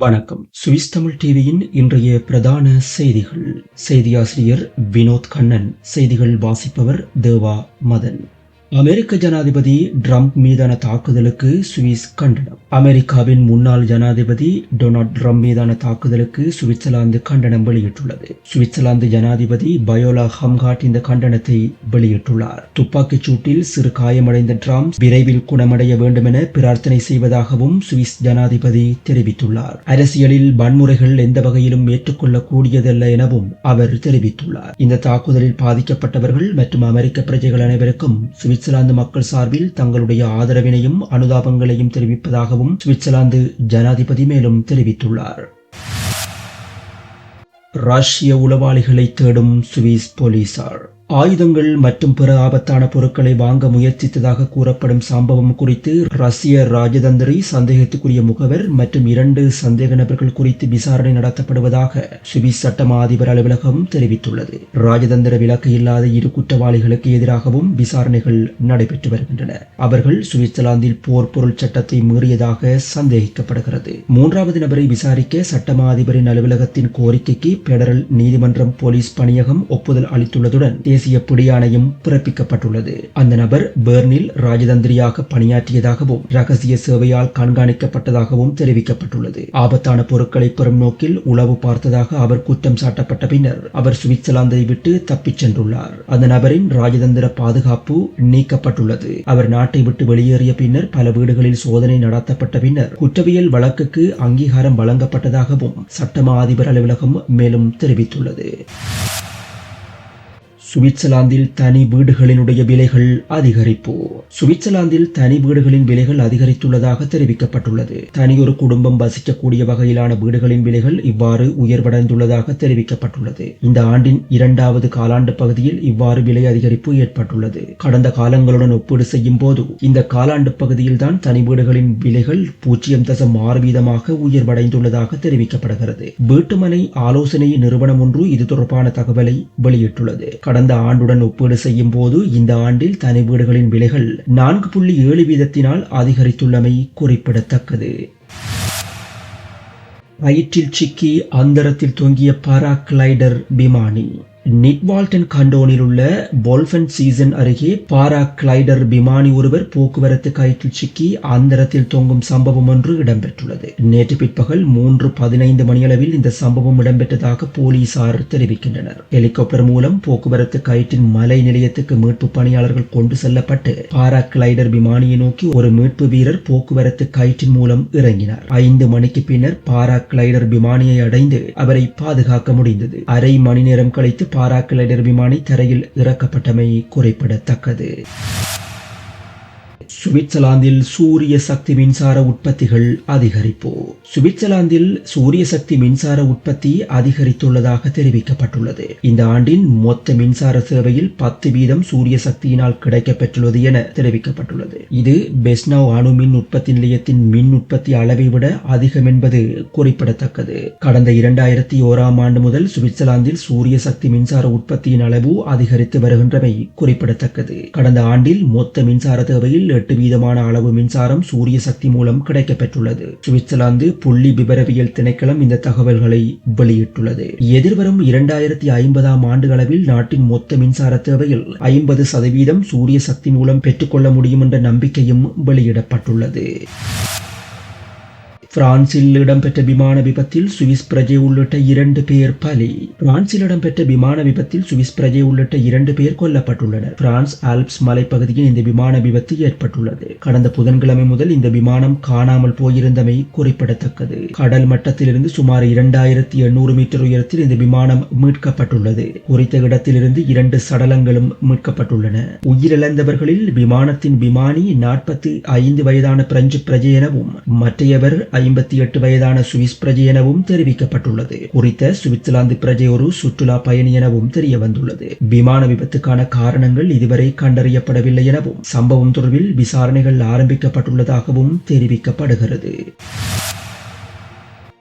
வணக்கம். சுவிஸ் தமிழ் டிவியின் இன்றைய பிரதான செய்திகள். செய்தியாசிரியர் வினோத் கண்ணன் செய்திகள் வாசிப்பவர் தேவா மதன். அமெரிக்க ஜனாதிபதி ட்ரம்ப் மீதான தாக்குதலுக்கு சுவிஸ் கண்டனம். அமெரிக்காவின் முன்னாள் ஜனாதிபதி டொனால்ட் ட்ரம்ப் மீதான தாக்குதலுக்கு சுவிட்சர்லாந்து கண்டனம் வெளியிட்டுள்ளது. சுவிட்சர்லாந்து ஜனாதிபதி பயோலா ஹம்காட் இந்த கண்டனத்தை வெளியிட்டுள்ளார். துப்பாக்கிச் சூட்டில் சிறு காயமடைந்த ட்ரம்ப் விரைவில் குணமடைய வேண்டும் என பிரார்த்தனை செய்வதாகவும் சுவிஸ் ஜனாதிபதி தெரிவித்துள்ளார். அரசியலில் வன்முறைகள் எந்த வகையிலும் ஏற்றுக்கொள்ளக்கூடியதல்ல எனவும் அவர் தெரிவித்துள்ளார். இந்த தாக்குதலில் பாதிக்கப்பட்டவர்கள் மற்றும் அமெரிக்க பிரஜைகள் அனைவருக்கும் சுவிட்சர்லாந்து மக்கள் சார்பில் தங்களுடைய ஆதரவினையும் அனுதாபங்களையும் தெரிவிப்பதாகவும் சுவிட்சர்லாந்து ஜனாதிபதி மேலும் தெரிவித்துள்ளார். ரஷ்ய உளவாளிகளை தேடும் சுவிஸ் போலீசார். ஆயுதங்கள் மற்றும் பிற ஆபத்தான பொருட்களை வாங்க முயற்சித்ததாக கூறப்படும் சம்பவம் குறித்து ரஷ்ய ராஜதந்திரி சந்தேகத்துக்குரிய முகவர் மற்றும் இரண்டு சந்தேக நபர்கள் குறித்து விசாரணை நடத்தப்படுவதாக சுவிஸ் சட்டமா அதிபர் அலுவலகம் தெரிவித்துள்ளது. ராஜதந்திர விலக்கு இல்லாத இரு குற்றவாளிகளுக்கு எதிராகவும் விசாரணைகள் நடைபெற்று வருகின்றன. அவர்கள் சுவிட்சர்லாந்தில் போர் பொருள் சட்டத்தை மீறியதாக சந்தேகிக்கப்படுகிறது. மூன்றாவது நபரை விசாரிக்க சட்டமா அதிபரின் அலுவலகத்தின் கோரிக்கைக்கு பெடரல் நீதிமன்றம் போலீஸ் பணியகம் ஒப்புதல் அளித்துள்ளதுடன் தேசிய பிடியாணையும் பிறப்பிக்கப்பட்டுள்ளது. அந்த நபர் பெர்னில் ராஜதந்திரியாக பணியாற்றியதாகவும் ரகசிய சேவையால் கண்காணிக்கப்பட்டதாகவும் தெரிவிக்கப்பட்டுள்ளது. ஆபத்தான பொருட்களை பெறும் நோக்கில் உளவு பார்த்ததாக அவர் குற்றம் சாட்டப்பட்ட பின்னர் அவர் சுவிட்சர்லாந்தை விட்டு தப்பிச் சென்றுள்ளார். அந்த நபரின் ராஜதந்திர பாதுகாப்பு நீக்கப்பட்டுள்ளது. அவர் நாட்டை விட்டு வெளியேறிய பின்னர் பல வீடுகளில் சோதனை நடத்தப்பட்ட பின்னர் குற்றவியல் வழக்குக்கு அங்கீகாரம் வழங்கப்பட்டதாகவும் சட்டமா அதிபர் அலுவலகம் மேலும் தெரிவித்துள்ளது. சுவிட்சர்லாந்தில் தனி வீடுகளினுடைய விலைகள் அதிகரிப்பு. சுவிட்சர்லாந்தில் தனி வீடுகளின் விலைகள் அதிகரித்துள்ளதாக தெரிவிக்கப்பட்டுள்ளது. தனியொரு குடும்பம் வசிக்கக்கூடிய வகையிலான வீடுகளின் விலைகள் இவ்வாறு உயர்வடைந்துள்ளதாக தெரிவிக்கப்பட்டுள்ளது. இந்த ஆண்டின் இரண்டாவது காலாண்டு பகுதியில் இவ்வாறு விலை அதிகரிப்பு ஏற்பட்டுள்ளது. கடந்த காலங்களுடன் ஒப்பீடு செய்யும் போது இந்த காலாண்டு பகுதியில் தான் தனி வீடுகளின் விலைகள் பூஜ்ஜியம் தசம் ஆறு வீதமாக உயர்வடைந்துள்ளதாக தெரிவிக்கப்படுகிறது. வீட்டுமனை ஆலோசனை நிறுவனம் ஒன்று இது தொடர்பான தகவலை வெளியிட்டுள்ளது. கடந்த ஆண்டுடன் ஒப்பீடு செய்யும் போது இந்த ஆண்டில் தனி வீடுகளின் விலைகள் நான்கு புள்ளி ஏழு வீதத்தினால் அதிகரித்துள்ளமை குறிப்பிடத்தக்கது. வயிற்றில் சிக்கி அந்தரத்தில் தொங்கிய பாராகிளைடர் விமானி. நிட்வால்டன் கண்டோனில் உள்ள பொல்ஃபன் சீசன் அருகே பாரா கிளைடர் விமானி ஒருவர் போக்குவரத்து கயிற்றில் சிக்கி அந்தரத்தில் தொங்கும் சம்பவம் ஒன்று இடம்பெற்றுள்ளது. நேற்று பிற்பகல் மூன்று பதினைந்து மணியளவில் இந்த சம்பவம் இடம்பெற்றதாக போலீசார் தெரிவிக்கின்றனர். ஹெலிகாப்டர் மூலம் போக்குவரத்து கயிற்றின் மலை நிலையத்துக்கு மீட்பு பணியாளர்கள் கொண்டு செல்லப்பட்டு பாரா கிளைடர் விமானியை நோக்கி ஒரு மீட்பு வீரர் போக்குவரத்து கயிற்றின் மூலம் இறங்கினார். ஐந்து மணிக்கு பின்னர் பாரா கிளைடர் விமானியை அடைந்து அவரை பாதுகாக்க முடிந்தது. அரை மணி நேரம் கழித்து பாராக்கிளைடர் விமானி தரையில் இறக்கப்பட்டமை குறிப்பிடத்தக்கது. சுவிட்சர்லாந்தில் சூரிய சக்தி மின்சார உற்பத்திகள் அதிகரிப்பு. சுவிட்சர்லாந்தில் சூரிய சக்தி மின்சார உற்பத்தி அதிகரித்துள்ளதாக தெரிவிக்கப்பட்டுள்ளது. இந்த ஆண்டின் மொத்த மின்சார சேவையில் பத்து வீதம் சூரிய சக்தியினால் கிடைக்கப்பெற்றுள்ளது என தெரிவிக்கப்பட்டுள்ளது. இது பெஸ்னவ் அணு மின் உற்பத்தி நிலையத்தின் மின் உற்பத்தி அளவை விட அதிகம் என்பது குறிப்பிடத்தக்கது. கடந்த இரண்டாயிரத்தி ஓராம் ஆண்டு முதல் சுவிட்சர்லாந்தில் சூரிய சக்தி மின்சார உற்பத்தியின் அளவு அதிகரித்து வருகின்றமை குறிப்பிடத்தக்கது. கடந்த ஆண்டில் மொத்த மின்சார தேவையில் எட்டு வீதமான அளவு மின்சாரம் சூரிய சக்தி மூலம் கிடைக்கப்பெற்றுள்ளது. சுவிட்சர்லாந்து புள்ளி விபரவியல் திணைக்களம் இந்த தகவல்களை வெளியிட்டுள்ளது. எதிர்வரும் இரண்டாயிரத்தி ஐம்பதாம் ஆண்டுகளவில் நாட்டின் மொத்த மின்சார தேவையில் ஐம்பது சதவீதம் சூரிய சக்தி மூலம் பெற்றுக்கொள்ள முடியும் என்ற நம்பிக்கையும் வெளியிடப்பட்டுள்ளது. பிரான்சில் இடம்பெற்ற விமான விபத்தில் சுவிஸ் பிரஜை உள்ளிட்ட இரண்டு பேர் பலி. பிரான்சில் இடம்பெற்ற விமான விபத்தில் சுவிஸ் பிரஜை உள்ளிட்ட இரண்டு பேர் கொல்லப்பட்டுள்ளனர். பிரான்ஸ் ஆல்ப்ஸ் மலைப்பகுதியில் இந்த விமான விபத்து ஏற்பட்டுள்ளது. கடந்த புதன்கிழமை முதல் இந்த விமானம் காணாமல் போயிருந்தமை குறிப்பிடத்தக்கது. கடல் மட்டத்திலிருந்து சுமார் இரண்டாயிரத்தி எண்ணூறு மீட்டர் உயரத்தில் இந்த விமானம் மீட்கப்பட்டுள்ளது. குறித்த இடத்திலிருந்து இரண்டு சடலங்களும் மீட்கப்பட்டுள்ளன. உயிரிழந்தவர்களில் விமானத்தின் விமானி நாற்பத்தி ஐந்து வயதான பிரெஞ்சு பிரஜை எனவும் மற்றையவர் ஐம்பத்தி எட்டு வயதான சுவிஸ் பிரஜை எனவும் தெரிவிக்கப்பட்டுள்ளது. குறித்த சுவிட்சர்லாந்து பிரஜை ஒரு சுற்றுலா பயணி எனவும் தெரிய வந்துள்ளது விமான விபத்துக்கான காரணங்கள் இதுவரை கண்டறியப்படவில்லை எனவும் சம்பவம் தொடர்பில் விசாரணைகள் ஆரம்பிக்கப்பட்டுள்ளதாகவும் தெரிவிக்கப்படுகிறது.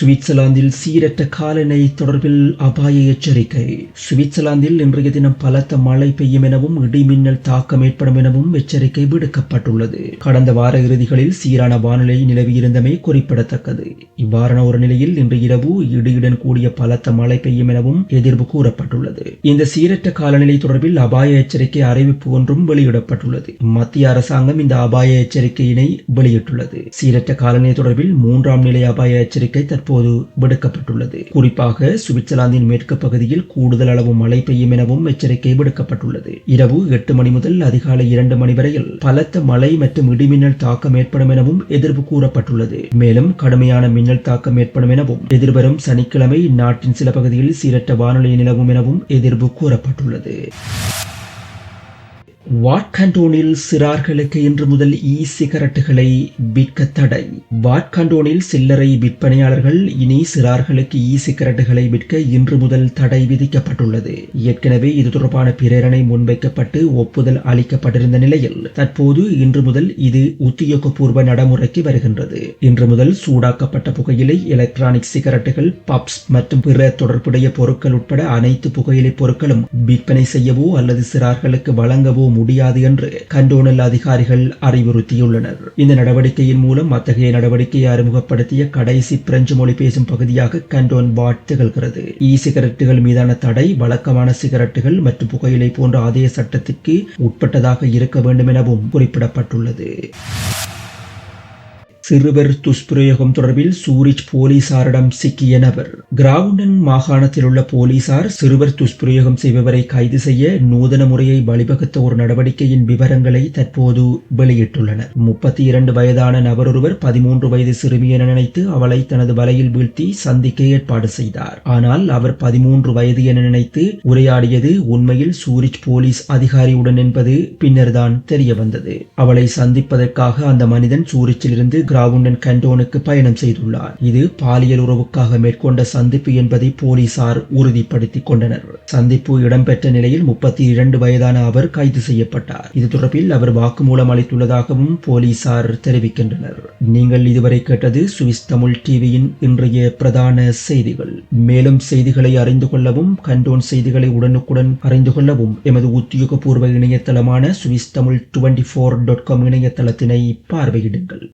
சுவிட்சர்லாந்தில் சீரற்ற காலநிலை தொடர்பில் அபாய எச்சரிக்கை. சுவிட்சர்லாந்தில் இன்றைய தினம் பலத்த மழை பெய்யும் எனவும் இடிமின்னல் தாக்கம் ஏற்படும் எனவும் எச்சரிக்கை விடுக்கப்பட்டுள்ளது. கடந்த வார இறுதிகளில் சீரான வானிலை நிலவியிருந்தமை குறிப்பிடத்தக்கது. இவ்வாறான ஒரு நிலையில் இன்று இரவு இடியுடன் கூடிய பலத்த மழை பெய்யும் எனவும் எதிர்ப்பு கூறப்பட்டுள்ளது. இந்த சீரற்ற காலநிலை தொடர்பில் அபாய எச்சரிக்கை அறிவிப்பு ஒன்றும் வெளியிடப்பட்டுள்ளது. மத்திய அரசாங்கம் இந்த அபாய எச்சரிக்கையினை வெளியிட்டுள்ளது. சீரற்ற காலநிலை தொடர்பில் மூன்றாம் நிலை அபாய எச்சரிக்கை தற்போது விடுக்கப்பட்டுள்ளது. குறிப்பாக சுவிட்சர்லாந்தின் மேற்கு பகுதியில் கூடுதல் அளவு மழை பெய்யும் எனவும் எச்சரிக்கை விடுக்கப்பட்டுள்ளது. இரவு எட்டு மணி முதல் அதிகாலை இரண்டு மணி வரையில் பலத்த மழை மற்றும் இடிமின்னல் தாக்கம் ஏற்படும் எனவும் எதிர்ப்பு கூறப்பட்டுள்ளது. மேலும் கடுமையான மின்னல் தாக்கம் ஏற்படும் எனவும் எதிர்வரும் சனிக்கிழமை நாட்டின் சில பகுதிகளில் சீரற்ற வானிலை நிலவும் எனவும் எதிர்ப்பு கூறப்பட்டுள்ளது. வாட்கண்டோனில் சிறார்களுக்கு இன்று முதல் இ சிகரெட்டுகளை விற்க தடை வாட்கண்டோனில் சில்லறை விற்பனையாளர்கள் இனி சிறார்களுக்கு இ சிகரெட்டுகளை விற்க இன்று முதல் தடை விதிக்கப்பட்டுள்ளது. ஏற்கனவே இது தொடர்பான பிரேரணை முன்வைக்கப்பட்டு ஒப்புதல் அளிக்கப்பட்டிருந்த நிலையில் தற்போது இன்று முதல் இது உத்தியோகபூர்வ நடைமுறைக்கு வருகின்றது. இன்று முதல் சூடாக்கப்பட்ட புகையிலை எலக்ட்ரானிக் சிகரெட்டுகள் பப்ஸ் மற்றும் பிற தொடர்புடைய பொருட்கள் உட்பட அனைத்து புகையிலை பொருட்களும் விற்பனை செய்யவோ அல்லது சிறார்களுக்கு வழங்கவோ முடியாது என்று கண்டோனல் அதிகாரிகள் அறிவுறுத்தியுள்ளனர். இந்த நடவடிக்கையின் மூலம் அத்தகைய நடவடிக்கையை அறிமுகப்படுத்திய கடைசி பிரெஞ்சு மொழி பேசும் பகுதியாக கண்டோன் வாட் திகழ்கிறது. இ சிகரெட்டுகள் மீதான தடை வழக்கமான சிகரெட்டுகள் மற்றும் புகையிலை போன்ற அதே சட்டத்திற்கு உட்பட்டதாக இருக்க வேண்டும் எனவும் குறிப்பிடப்பட்டுள்ளது. சிறுவர் துஷ்பிரயோகம் தொடர்பில் சூரிச் போலீசாரிடம் சிக்கிய நபர். கிராவுண்டன் மாகாணத்தில் உள்ள போலீசார் சிறுவர் துஷ்பிரயோகம் செய்பவரை கைது செய்ய நூதன முறையை வழிவகுத்த ஒரு நடவடிக்கையின் விவரங்களை தற்போது வெளியிட்டுள்ளனர். முப்பத்தி இரண்டு வயதான நபரொருவர் பதிமூன்று வயது சிறுமி என நினைத்து அவளை தனது வலையில் வீழ்த்தி சந்திக்க ஏற்பாடு செய்தார். ஆனால் அவர் பதிமூன்று வயது என நினைத்து உரையாடியது உண்மையில் சூரிச் போலீஸ் அதிகாரியுடன் என்பது பின்னர்தான் தெரிய வந்தது அவளை சந்திப்பதற்காக அந்த மனிதன் சூரிச்சிலிருந்து ராவுண்டன் கண்டோனுக்கு பயணம் செய்துள்ளார். இது பாலியல் உறவுக்காக மேற்கொண்ட சந்திப்பு என்பதை போலீசார் உறுதிப்படுத்திக் கொண்டனர். சந்திப்பு இடம்பெற்ற நிலையில் முப்பத்தி இரண்டு வயதான அவர் கைது செய்யப்பட்டார். இது தொடர்பில் அவர் வாக்குமூலம் அளித்துள்ளதாகவும் போலீசார் தெரிவிக்கின்றனர். நீங்கள் இதுவரை கேட்டது சுவிஸ் தமிழ் டிவியின் இன்றைய பிரதான செய்திகள். மேலும் செய்திகளை அறிந்து கொள்ளவும் கண்டோன் செய்திகளை உடனுக்குடன் அறிந்து கொள்ளவும் எமது உத்தியோகபூர்வ இணையதளமான Swiss Tamil twenty four dot com இணையதளத்தினை பார்வையிடுங்கள்.